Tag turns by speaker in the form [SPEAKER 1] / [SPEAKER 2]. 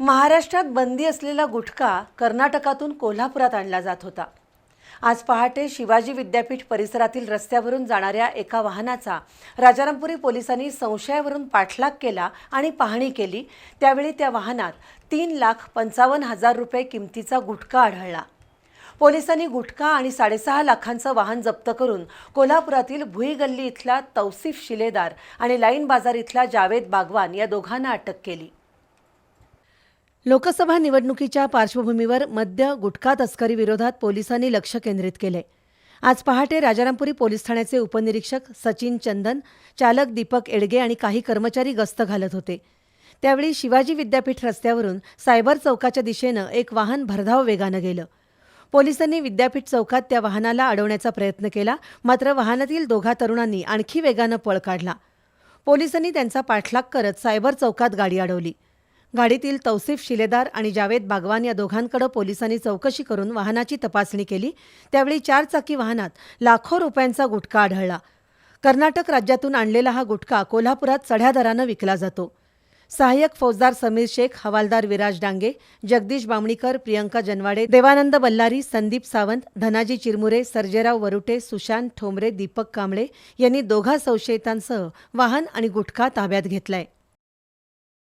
[SPEAKER 1] महाराष्ट्रात बंदी असलेला गुटखा कर्नाटकातून कोल्हापुरात आणला जात होता. आज पहाटे शिवाजी विद्यापीठ परिसरातील रस्त्यावरून जाणाऱ्या एका वाहनाचा राजारामपुरी पोलिसांनी संशयावरून पाठलाग केला आणि पाहणी केली. त्यावेळी त्या वाहनात तीन लाख पंचावन्न हजार रुपये किमतीचा गुटखा आढळला. पोलिसांनी गुटखा आणि साडेसहा लाखांचं वाहन जप्त करून कोल्हापुरातील भुई गल्ली इथला तौसिफ शिलेदार आणि लाईन बाजार इथला जावेद बागवान या दोघांना अटक केली. लोकसभा निवडणुकीच्या पार्श्वभूमीवर मद्य गुटखा तस्करी विरोधात पोलिसांनी लक्ष केंद्रित केले. आज पहाटे राजारामपुरी पोलीस ठाण्याचे उपनिरीक्षक सचिन चंदन चालक दीपक एडगे आणि काही कर्मचारी गस्त घालत होते. त्यावेळी शिवाजी विद्यापीठ रस्त्यावरून सायबर चौकाच्या दिशेनं एक वाहन भरधाव वेगानं गेलं. पोलिसांनी विद्यापीठ चौकात त्या वाहनाला अडवण्याचा प्रयत्न केला मात्र वाहनातील दोघा तरुणांनी आणखी वेगानं पळ काढला. पोलिसांनी त्यांचा पाठलाग करत सायबर चौकात गाडी अडवली. गाडीतील तौसिफ शिलेदार आणि जावेद बागवान या दोघांकडे पोलिसांनी चौकशी करून वाहनाची तपासणी केली. त्यावेळी चारचाकी वाहनात लाखो रुपयांचा गुटखा आढळला. कर्नाटक राज्यातून आणलेला हा गुटखा कोल्हापुरात चढ्या दरानं विकला जातो. सहाय्यक फौजदार समीर शेख हवालदार विराज डांगे जगदीश बामणीकर प्रियंका जनवाडे देवानंद बल्लारी संदीप सावंत धनाजी चिरमुरे सर्जेराव वरुटे सुशांत ठोंबरे दीपक कांबळे यांनी दोघा संशयितांसह वाहन आणि गुटखा ताब्यात घेतलाय.